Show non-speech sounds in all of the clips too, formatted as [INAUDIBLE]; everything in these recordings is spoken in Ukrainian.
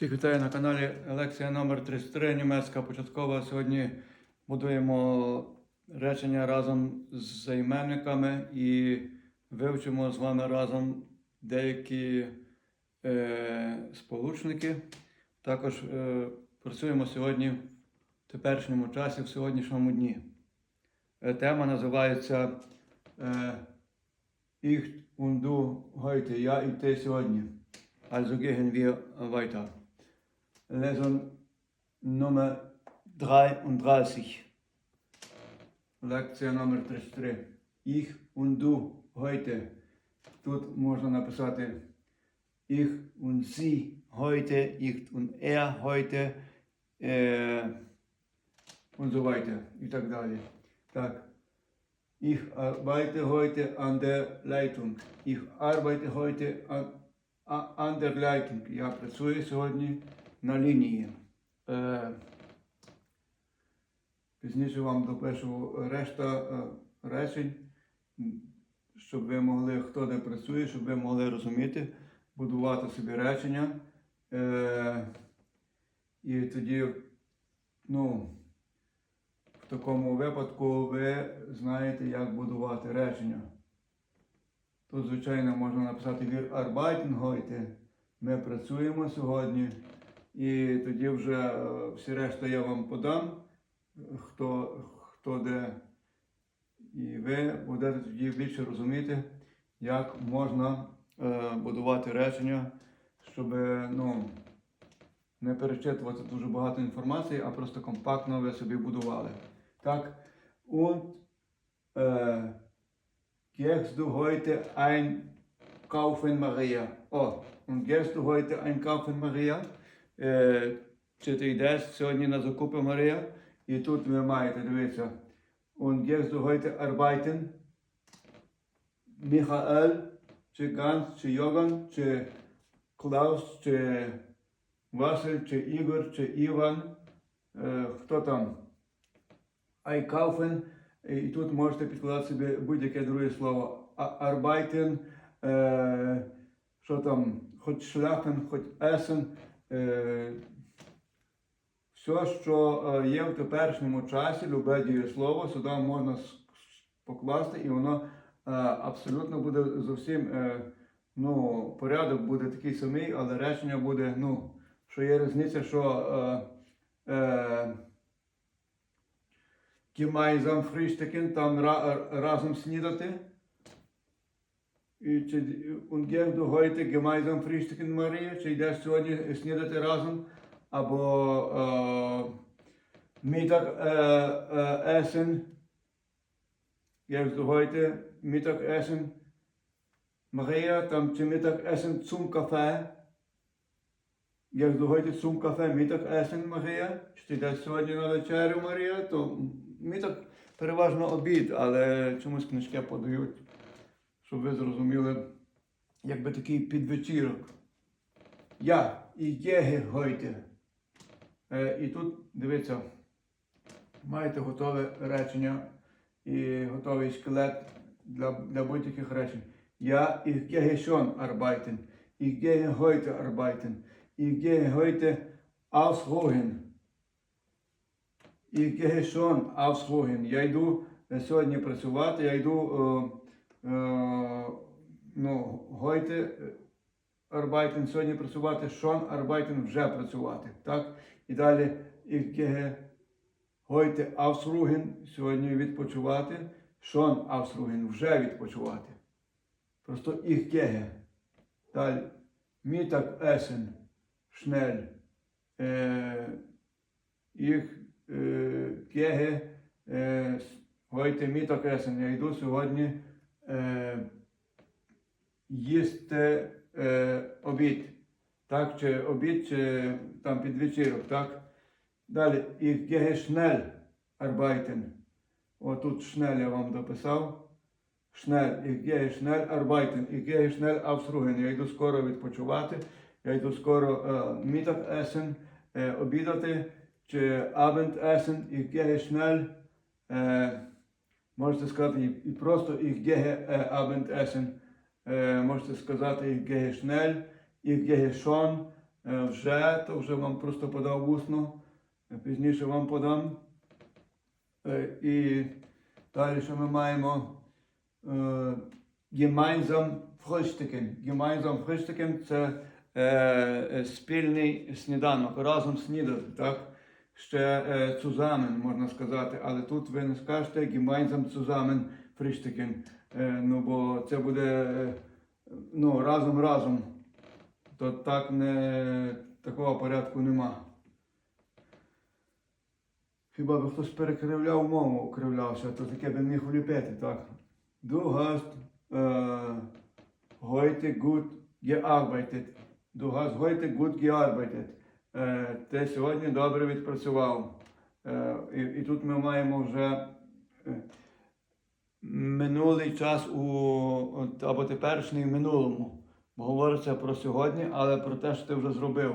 Всіх вітаю на каналі лекція номер 33 німецька початкова. Сьогодні будуємо речення разом з займенниками і вивчимо з вами разом деякі е, сполучники. Також е, працюємо сьогодні в теперішньому часі, в сьогоднішньому дні. Е, тема називається е, Ich und du heute, я і ти сьогодні. Also gehen wir weiter. Lesson Nummer 33. Лекція номер 33. Ich und du heute. Тут можна написати Ich und sie heute, ich und er heute е, und so weiter. І так далі. Так. Ich arbeite heute an der Leitung. Ich arbeite heute an а- an der Leitung. Я працюю сьогодні на лінії. Е, пізніше вам допишу решта е, речень, щоб ви могли, хто де працює, щоб ви могли розуміти, будувати собі речення. Е, і тоді, ну, в такому випадку ви знаєте, як будувати речення. Тут, звичайно, можна написати wir arbeiten heute. Ми працюємо сьогодні. І тоді вже е, всі решта я вам подам, хто, хто де. І ви будете тоді більше розуміти, як можна е, будувати речення, щоб ну, не перечитувати дуже багато інформації, а просто компактно ви собі будували. Так, und е, Gehst du heute einkaufen, Maria? Oh, und gehst du heute einkaufen, Maria? Е, чи ти йдеш сьогодні на закупи, Марія? І тут ви маєте дивитися. Und gehst du heute arbeiten? Чи Ганс, чи Йоган, чи Клаус, чи Василь, чи Ігор, чи Іван. Е, хто там? Einkaufen. І тут можете підкладати собі будь-яке друге слово. Arbeiten, е, що там, хоч schlafen, хоч essen. Е, все, що е, є в теперішньому часі, любе дієслово, сюди можна покласти, і воно е, абсолютно буде зовсім, ну, порядок буде такий самий, але речення буде, ну, що є різниця, що е, gemeinsam frühstücken, там разом снідати. Und gehst du heute gemeinsam frühstücken, Марія? Чи йдеш сьогодні снідати разом? Або е, Mittag е, е. Gehst du heute Mittag essen? Maria, там чи Mittag essen zum Kaffee? Gehst du heute zum Kaffee Mittag essen, Марія? Чи ти йдеш сьогодні на вечерю, Марія? То Mittag переважно обід, але чомусь книжки подають, щоб ви зрозуміли, якби такий підвечірок. Я і єге гойте. Е, і тут дивіться, маєте готове речення і готовий скелет для, для будь-яких речень. Я і schon arbeiten. Ich gehe heute arbeiten. Ich gehe heute ausruhen. Gehe schon ausruhen. Я йду е, сьогодні працювати, я йду е, ну, heute е, arbeiten, сьогодні працювати, schon arbeiten, вже працювати. Так? І далі gehe heute ausruhen, сьогодні відпочивати, schon ausruhen, вже відпочивати. Просто gehe. Далі. Äh, ich äh, gehe äh, heute Mittagessen. Я йду сьогодні е, їсти е, обід. Так, чи обід, чи там підвечірок, так? Далі, ich gehe schnell arbeiten. Отут schnell я вам дописав. Schnell, ich gehe schnell arbeiten, ich gehe schnell aufruhen. Я йду скоро відпочивати, я йду скоро е, Mittagessen, е, обідати, чи Abendessen, ich gehe schnell, е, можете сказати і, просто ich gehe е, Abendessen, е, можете сказати ich gehe schnell, ich gehe schon, е, вже, то вже вам просто подав усно, е, пізніше вам подам. І далі що ми маємо gemeinsam frühstücken. Gemeinsam frühstücken – це спільний сніданок, разом снідати, так? Ще е, zusammen, можна сказати, але тут ви не скажете gemeinsam zusammen frühstücken, е, ну бо це буде е, ну, разом разом. То так не, такого порядку нема. Хіба би хтось перекривляв мову, кривлявся, то таке би міг вліпити, так? Du hast äh, heute gut gearbeitet. Du hast heute gut gearbeitet. Е, ти сьогодні добре відпрацював. Е, і, і тут ми маємо вже е, минулий час у, або теперішній в минулому. Бо говориться про сьогодні, але про те, що ти вже зробив.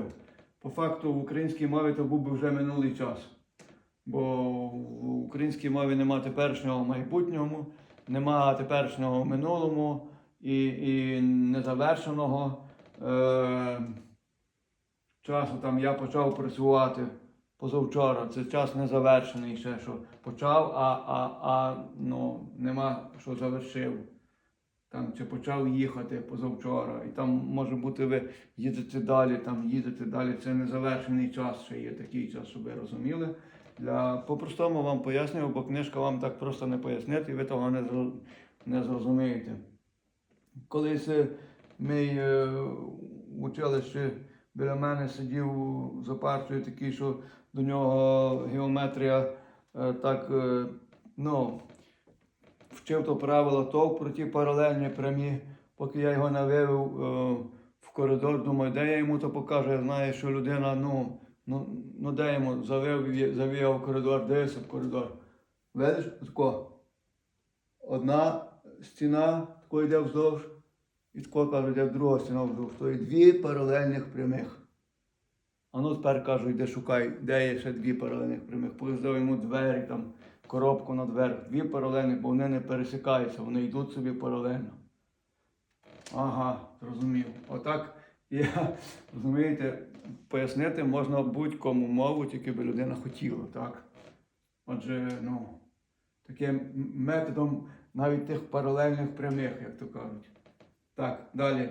По факту в українській мові то був би вже минулий час. Бо в українській мові нема теперішнього в майбутньому, нема теперішнього в минулому і, і незавершеного е, часу. Там я почав працювати позавчора. Це час незавершений ще, що почав, а, а, а ну, нема що завершив. Там чи почав їхати позавчора, і там може бути ви їдете далі, там їдете далі. Це незавершений час, ще є такий час, щоб ви розуміли. Для по-простому вам пояснюю, бо книжка вам так просто не пояснить, і ви того не, не зрозумієте. Колись е, е, в училищі біля мене сидів за партою такий, що до нього геометрія е, так, е, ну, вчив то правило товк про ті паралельні прямі, поки я його не вивів е, в коридор, думаю, де я йому то покажу. Я знаю, що людина, ну, ну, ну де йому завив, завіяв в коридор, дивився в коридор. Видиш, тако. Одна стіна тако йде вздовж, тако кажуть, йде друга стіна. То дві паралельних прямих. А ну тепер кажу, йди шукай, де є ще дві паралельних прямих. Показав йому двері, там, коробку на дверях. Дві паралельних, бо вони не пересікаються, вони йдуть собі паралельно. Ага, зрозумів. Отак я, [LAUGHS] розумієте, пояснити можна будь-кому мову, тільки би людина хотіла, так? Отже, ну, таким методом навіть тих паралельних прямих, як то кажуть. Так, далі.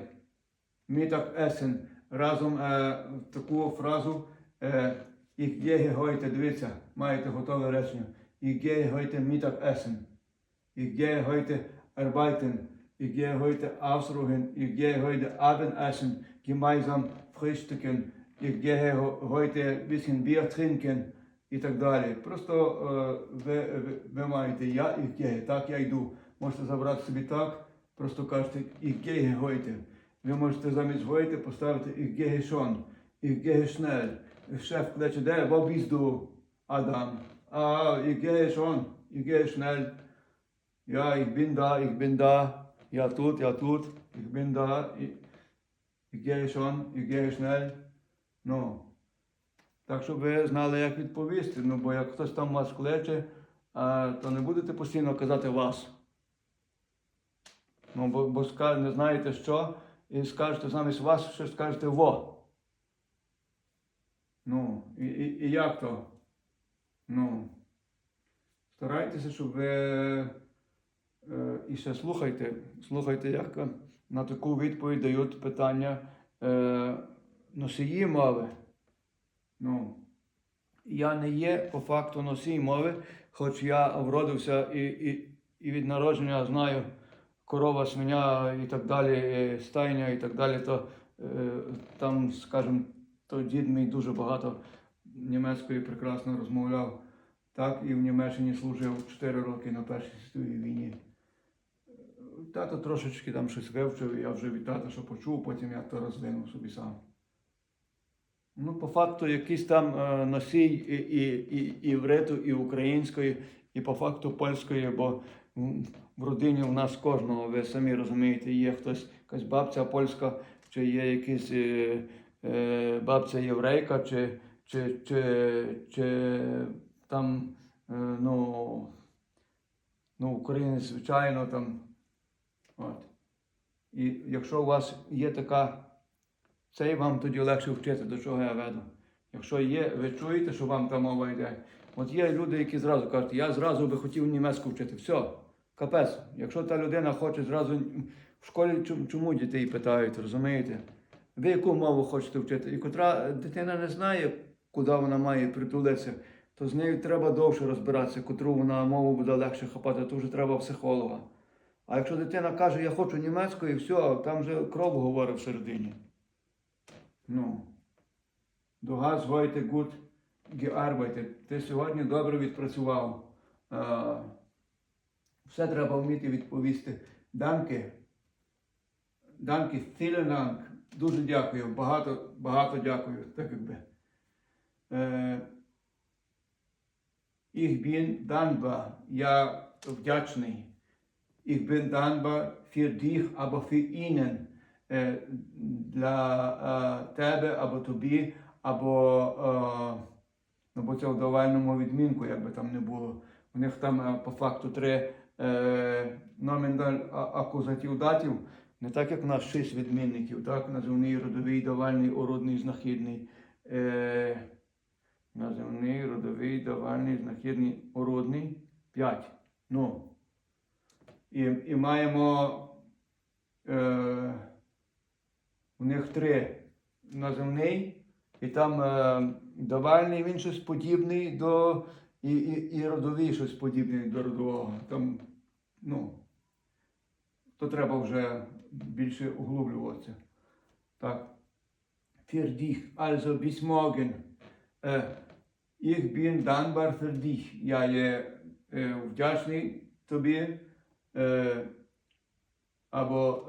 Мітак есен. Разом е, таку фразу е, «Ich gehe heute», дивіться, маєте готове речення. «Ich gehe heute Mittag essen». «Ich gehe heute arbeiten». «Ich gehe heute ausruhen». «Ich gehe heute Abendessen». «Gemeinsam frühstücken». «Ich gehe ho- heute ein bisschen Bier trinken». І так далі. Просто е, ви, ви, ви маєте я «Ich gehe», так я йду. Можете забрати собі так, просто кажете «Ich gehe heute». Ви можете замість «heute» поставити «Ich gehe schon», «Ich gehe schnell». Шеф кличе, де, bist du, Адам? А, «Ich gehe schon», «Ich gehe schnell». Ja, ich bin da, ich bin da. Ja, тут, ja, тут. Ich, ich gehe schon, ich gehe schnell. Ну. Так, щоб ви знали, як відповісти. Ну, бо як хтось там вас кличе, то не будете постійно казати вас. Ну, бо, бо ска- не знаєте що, і скажете замість вас, що скажете во. Ну, і, і, і як то? Ну. Старайтеся, щоб ви. Е, і ще слухайте, слухайте, як на таку відповідь дають питання е, носії мови. Ну, я не є по факту носій мови, хоч я вродився і, і, і від народження знаю корова, свиня і так далі, е, стайня і так далі, то е, там, скажімо, то дід мій дуже багато німецької прекрасно розмовляв. Так, і в Німеччині служив 4 роки на Першій світовій війні. Тато трошечки там щось вивчив, я вже від тата що почув, потім я то розвинув собі сам. Ну, по факту, якийсь там е, носій і, і, і, і вриту, і української, і по факту польської, бо в родині в нас кожного, ви самі розумієте, є хтось, якась бабця польська, чи є якась е, е, бабця єврейка, чи, чи, чи, чи там, е, ну, ну, українець, звичайно, там. От. І якщо у вас є така це вам тоді легше вчити, до чого я веду. Якщо є, ви чуєте, що вам та мова йде. От є люди, які зразу кажуть, я зразу би хотів німецьку вчити. Все, капець. Якщо та людина хоче зразу в школі чому- дітей питають, розумієте? Ви яку мову хочете вчити? І котра дитина не знає, куди вона має притулитися, то з нею треба довше розбиратися, котру вона мову буде легше хапати, то вже треба психолога. А якщо дитина каже, я хочу німецьку, і все, там вже кров говорить всередині. Ну. Hast heute gut. Ти сьогодні добре відпрацював. Все треба вміти відповісти. Данки. Данки, vielen Дуже дякую. Багато, багато дякую. Так якби. Bin dankbar. Я вдячний. Ich bin dankbar für dich, aber für. Е, Для е, тебе або тобі, або, е, ну, бо це в давальному відмінку, як би там не було. У них там по факту три е, номінал а- акузатив датів, не так як у нас шість відмінників, так? Називний, родовий, давальний, орудний, знахідний. Е, називний, родовий, давальний, знахідний, орудний. П'ять. Ну. І, і маємо е, у них три називний, і там е, давальний він щось подібний до і, і, і родовий щось подібний до родового. Там, ну, то треба вже більше углублюватися. Так. Für dich, also bis morgen. Е, ich bin dankbar für dich. Я є е, вдячний тобі. Е, або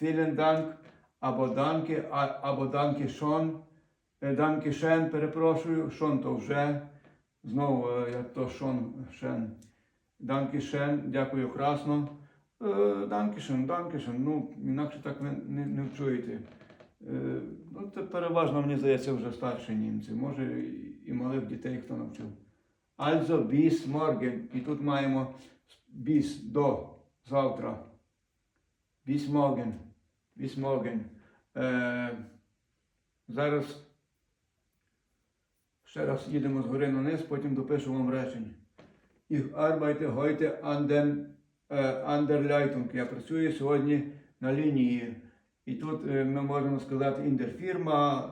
vielen Dank, або danke, або danke schon, danke schön, перепрошую, schon то вже, знову е, я то schön. Danke schön, дякую красно. Е, danke schön, ну, інакше так ви не, не вчуєте. Е, Ну, це переважно, мені здається, вже старші німці, може і- малих дітей хто навчив. Also bis morgen. І тут маємо bis до завтра. Morgen. Bis morgen. Е, зараз ще раз їдемо згори на низ, потім допишу вам речення. Ich arbeite heute an, den, an der Leitung. Я працюю сьогодні на лінії. І тут е, ми можемо сказати in der Firma.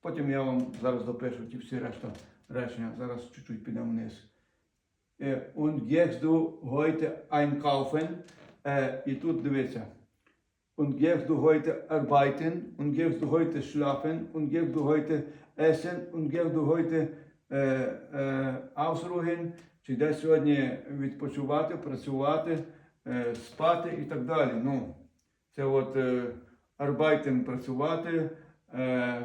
Потім я вам зараз допишу ті всі решта речення. Зараз чуть-чуть підемо вниз. Е, Und gehst du heute einkaufen? Е, І тут дивіться. Und gehst du heute arbeiten? Und gehst du heute schlafen? Und gehst du heute essen? Und gehst du heute е, е, ausruhen? Чи йдеш сьогодні відпочивати, працювати, е, спати і так далі. Ну, це от е, arbeiten працювати, е,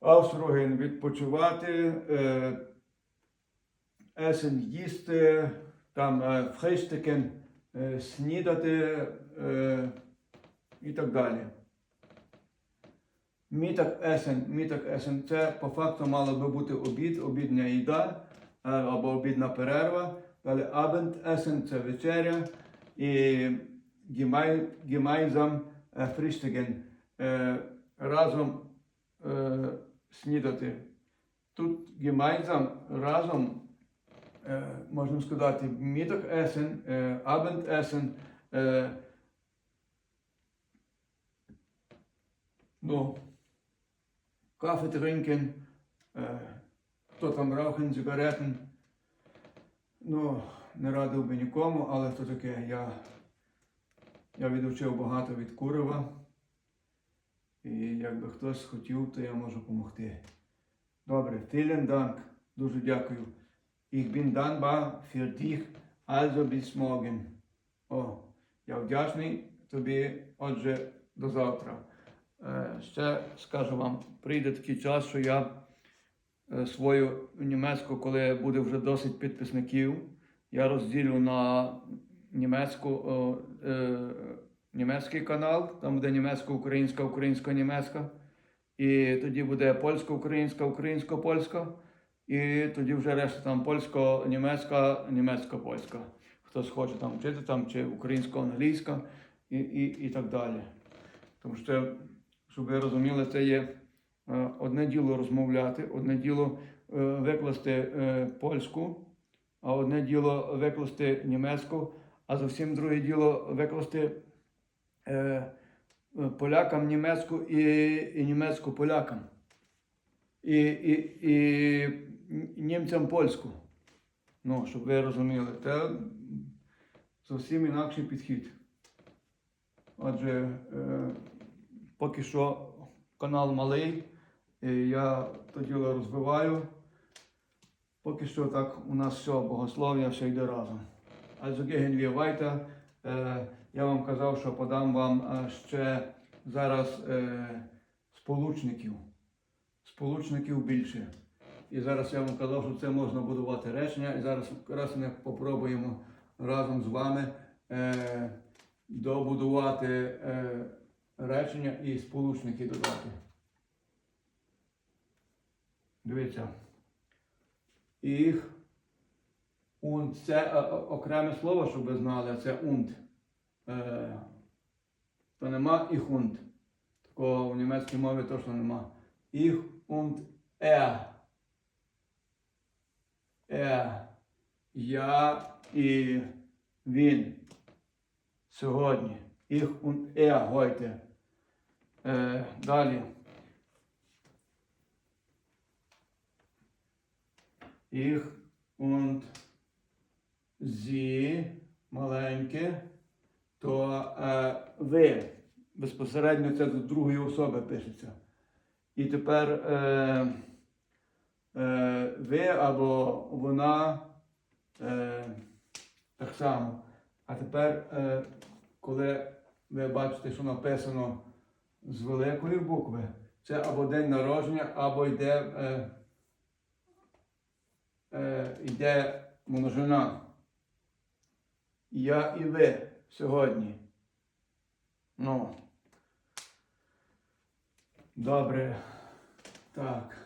ausruhen відпочивати, е, essen їсти, там е, frühstücken, е, снідати е, і так далі. Mittagessen, Mittagessen – це по факту мало би бути обід, обідня їда е, або обідна перерва. Далі Abendessen – це вечеря. І gemeinsam е, е, разом снідати. Тут gemeinsam разом можна сказати Mittagessen, е, Abendessen. е, Ну, Kaffee trinken, хто там рauchen, сигаретен. Ну, не радив би нікому, але то таке, я, я відучив багато від курива. І якби хтось хотів, то я можу допомогти. Добре, vielen Dank, дуже дякую. Ich bin dankbar für dich, also bis morgen. О, я вдячний тобі, отже, до завтра. Е, Ще скажу вам, прийде такий час, що я е, свою німецьку, коли буде вже досить підписників, я розділю на німецьку, е, німецький канал, там буде німецько-українська, українсько-німецька. І тоді буде польсько-українська, українсько-польська. І тоді вже решта там польсько-німецька, німецько-польська. Хтось хоче там вчити там, чи українсько-англійська і, і, і так далі. Тому що щоб ви розуміли, це є е, одне діло розмовляти, одне діло е, викласти е, польську, а одне діло викласти німецьку, а зовсім друге діло викласти полякам німецьку і, і німецьку полякам. І, і, і німцям польську. Ну, щоб ви розуміли, це зовсім інакший підхід. Отже, поки що канал малий, я то діло розвиваю. Поки що так у нас все богослов'я, все йде разом. Gehen wir. Е, я вам казав, що подам вам е, ще зараз е, сполучників. Сполучників більше. І зараз я вам казав, що це можна будувати речення. І зараз раз ми попробуємо разом з вами добудувати речення і сполучники додати. Дивіться. Їх und це е, е, окреме слово, щоб ви знали, це und. Е, то нема ich und. Такого в німецькій мові точно нема. Ich und er. Er. Я і він. Сьогодні. Ich und er heute. Е, далі. Ich und sie маленьке, то е, ви. Безпосередньо це до другої особи пишеться. І тепер е, е, ви або вона е, так само. А тепер, е, коли ви бачите, що написано з великої букви, це або день народження, або йде, е, е, йде множина. Я і ви сьогодні. Ну. Добре. Так.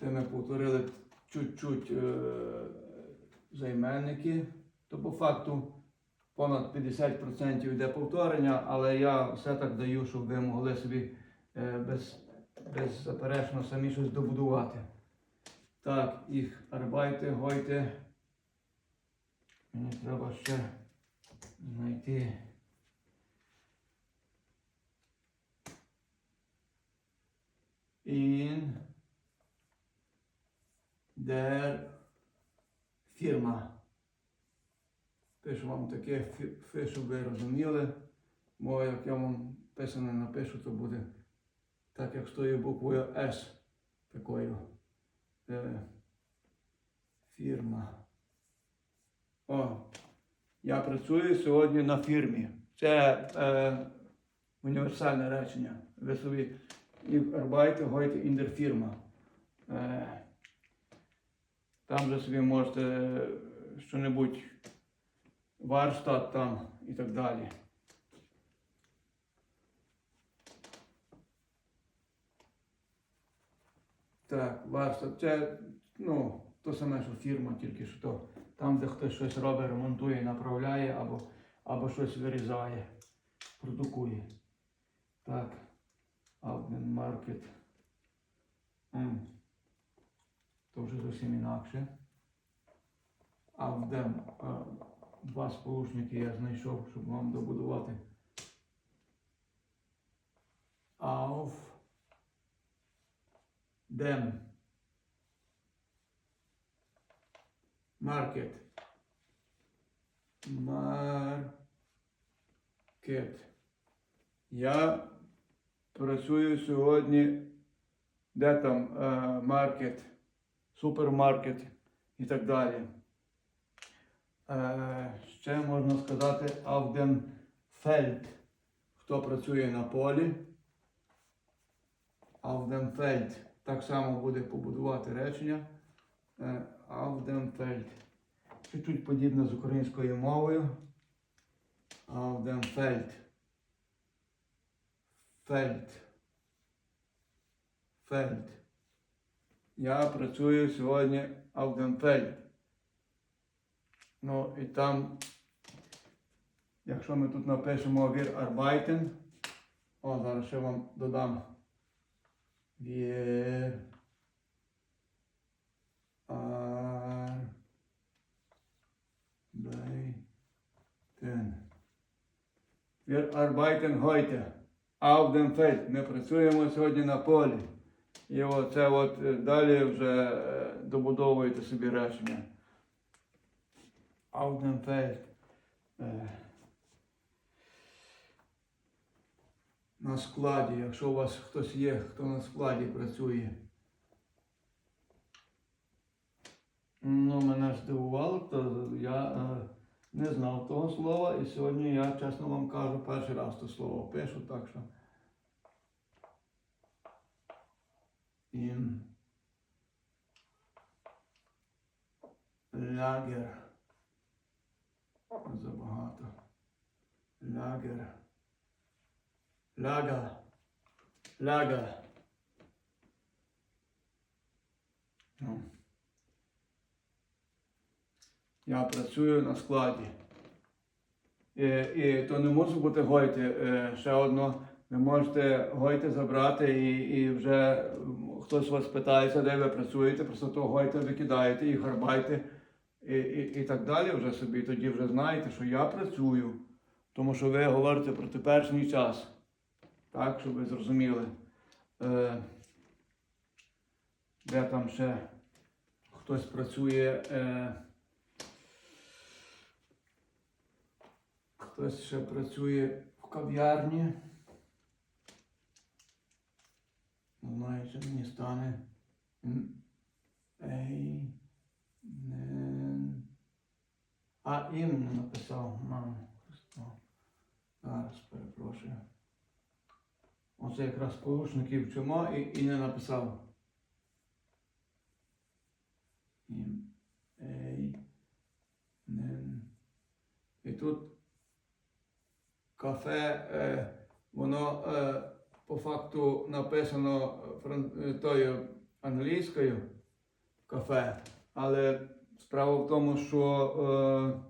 Це ми повторили чуть-чуть е, займенники. То по факту понад 50% йде повторення, але я все так даю, щоб ви могли собі е, без, беззаперечно самі щось добудувати. Так, їх арбайте, гойте. Мені треба ще знайти. In der Firma. Пишу вам таке, щоб ви розуміли. Бо як я вам писане напишу, то буде так, як з тою буквою С. Такою. Е, фірма. О, я працюю сьогодні на фірмі. Це е, універсальне речення. Ви собі і arbeite heute in. Е, там же собі можете е, що-небудь варштат там і так далі. Так, варштат. Це ну, то саме, що фірма, тільки що то. Там, де хтось щось робить, ремонтує, направляє або, або щось вирізає, продукує. Так. Outland Market. М. То вже зовсім інакше. А в дем а, два сполучники я знайшов, щоб вам добудувати. Auf dem Market. Market. Я працюю сьогодні, де там е, маркет, супермаркет і так далі. Е, ще можна сказати auf Фельд. Хто працює на полі? Auf Фельд. Так само буде побудувати речення. Е, auf Фельд. Чуть-чуть подібне з українською мовою. Auf Фельд. Фельд. Я працюю сьогодні Алденфельд. Ну і там, якщо ми тут напишемо wir arbeiten, О, зараз ще вам додам. Вір. Ар. Бейтен. Wir arbeiten heute auf. Ми працюємо сьогодні на полі. І оце от е, далі вже е, добудовуєте собі речення. Е, На складі, якщо у вас хтось є, хто на складі працює. Ну, мене здивувало, то я е, не знав того слова, і сьогодні я, чесно вам кажу, перший раз то слово пишу, так що. Ін. Лагер. Лагер. Лага. Лага. Ну. Я працюю на складі. І, і то не може бути гойти. Е, Ще одно, ви можете гойти забрати і, і вже хтось вас питається, де ви працюєте, просто то гойте викидаєте і гарбайте і, і, і так далі вже собі. Тоді вже знаєте, що я працюю. Тому що ви говорите про теперішній час. Так, щоб ви зрозуміли. Е, де там ще хтось працює. Е, Хтось ще працює в кав'ярні. Не знаю, чи мені стане. Ей. А ім написав. Христо. Зараз перепрошую. Оце якраз порушників вчимо і, і не написав. І тут кафе, е, воно е, по факту написано е, тою англійською кафе, але справа в тому, що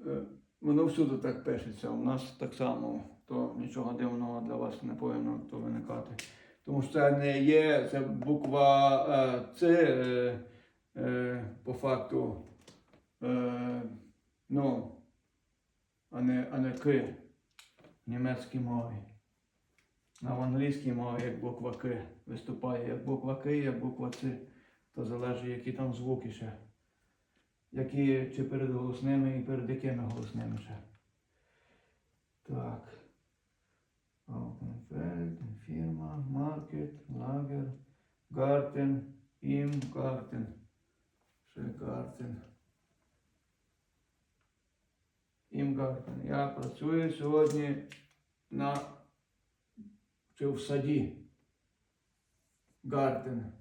е, е, воно всюди так пишеться. У нас так само, то нічого дивного для вас не повинно то виникати. Тому що це не є, це буква е, е, е, по факту. Е, ну, а не, а не К в німецькій мові. А в англійській мові як буква К виступає як буква К, як буква Ц. То залежить, які там звуки ще. Які чи перед голосними і перед якими голосними ще. Так. Aufenfeld, фірма, маркет, лагер, гартен, ім, гартен. Ще гартен. Імгартен. Я працюю сьогодні на чи в саді. Гарден.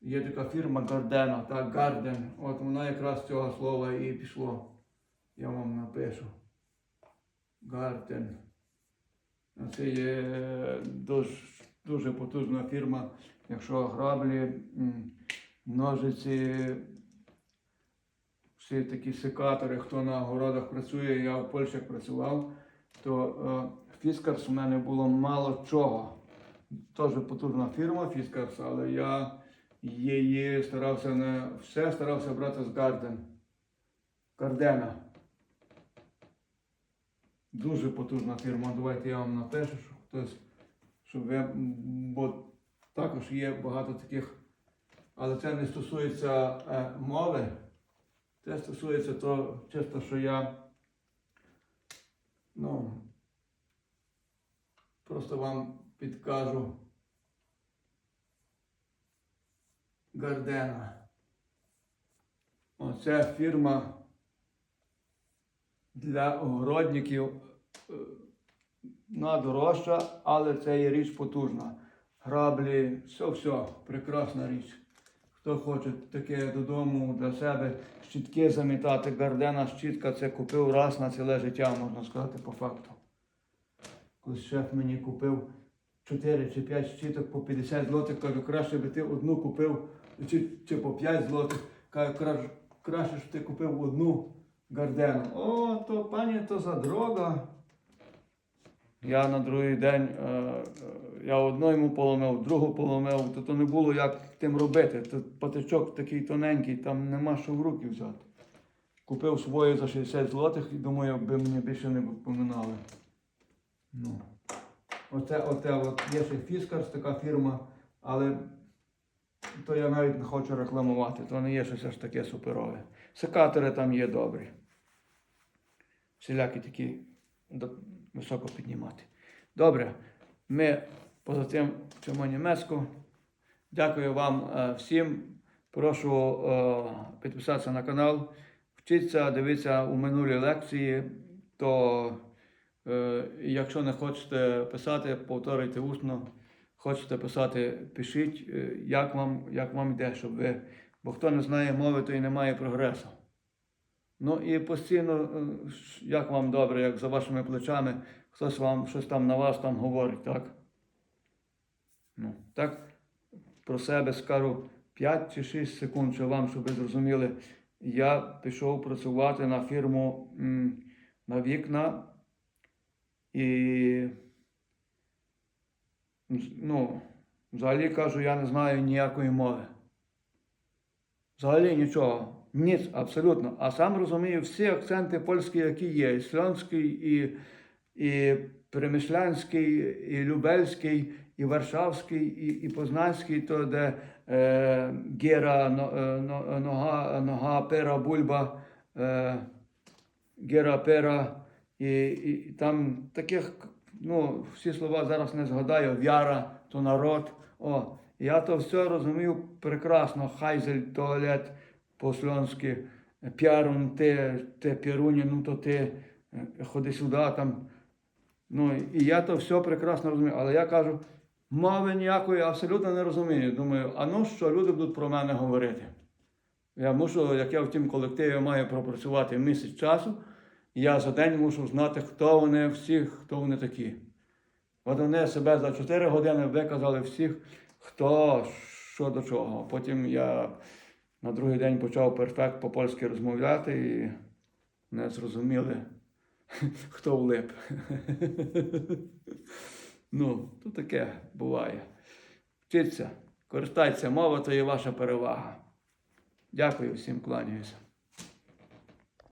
Є така фірма Гардена, так, Гарден. От вона якраз з цього слова і пішло. Я вам напишу. Гарден. Це є дуже, дуже потужна фірма. Якщо граблі, ножиці, всі такі секатори, хто на городах працює, я в Польщі працював, то е, Фіскарс у мене було мало чого. Теж потужна фірма Фіскарс, але я її старався не все старався брати з Гарден. Гардена. Дуже потужна фірма. Давайте я вам напишу, щоб хтось, щоб ви, бо також є багато таких, але це не стосується е, мови. Це стосується того, чисто, що я ну, просто вам підкажу Гардена. Оце фірма для огородників е, надорожча, але це є річ потужна. Граблі, все-все, прекрасна річ. Хто хоче таке додому для себе, щітки замітати, гардена щітка, це купив раз на ціле життя, можна сказати, по факту. Колись шеф мені купив 4 чи 5 щіток по 50 злотих, кажу, краще би ти одну купив, чи, чи по 5 злотих. Кажу, краще, щоб ти купив одну гардену. О, то пані, то за дрога. Я на другий день е, е, я одну йому поломив, другу поломив, то, то не було як тим робити. Тут патичок такий тоненький, там нема що в руки взяти. Купив свою за 60 злотих і думаю, аби мені більше не поминали. Ну. Оце, оце от є ще Фіскарс, така фірма, але то я навіть не хочу рекламувати, то не є щось аж таке суперове. Секатори там є добрі. Всілякі такі високо піднімати. Добре, ми поза цим вчимо німецьку. Дякую вам е, всім. Прошу е, підписатися на канал. Вчіться, дивіться у минулі лекції, то е, якщо не хочете писати, повторюйте усно. Хочете писати, пишіть, е, як вам, як вам йде, щоб ви. Бо хто не знає мови, то і не має прогресу. Ну і постійно, е, як вам добре, як за вашими плечами, хтось вам щось там на вас там говорить, так? Ну, так, про себе скажу 5 чи 6 секунд, що вам, щоб ви зрозуміли. Я пішов працювати на фірму на вікна і ну, взагалі кажу, я не знаю ніякої мови. Взагалі нічого. Ніц, абсолютно. А сам розумію всі акценти польські, які є. І Сльонський, і, і Перемишлянський, і Любельський, і Варшавський, і, і Познанський, то де е, Гера, но, е, но- нога, нога, пера, бульба, е, Гера, пера, і, і там таких, ну, всі слова зараз не згадаю, вяра, то народ. О, я то все розумію прекрасно. Хайзель, туалет по-слонськи, п'ярун, те, те п'яруні, ну то ти е, ходи сюди там. Ну, і я то все прекрасно розумію. Але я кажу, мови ніякої абсолютно не розумію. Думаю, а ну що люди будуть про мене говорити? Я мушу, як я в тім колективі маю пропрацювати місяць часу, я за день мушу знати, хто вони всі, хто вони такі. От вони себе за 4 години виказали всіх, хто що до чого. Потім я на другий день почав перфект по-польськи розмовляти і не зрозуміли, [LAUGHS] хто влип. [LAUGHS] Ну, то таке буває. Вчіться, користайтеся, мова то є ваша перевага. Дякую всім, кланяюся.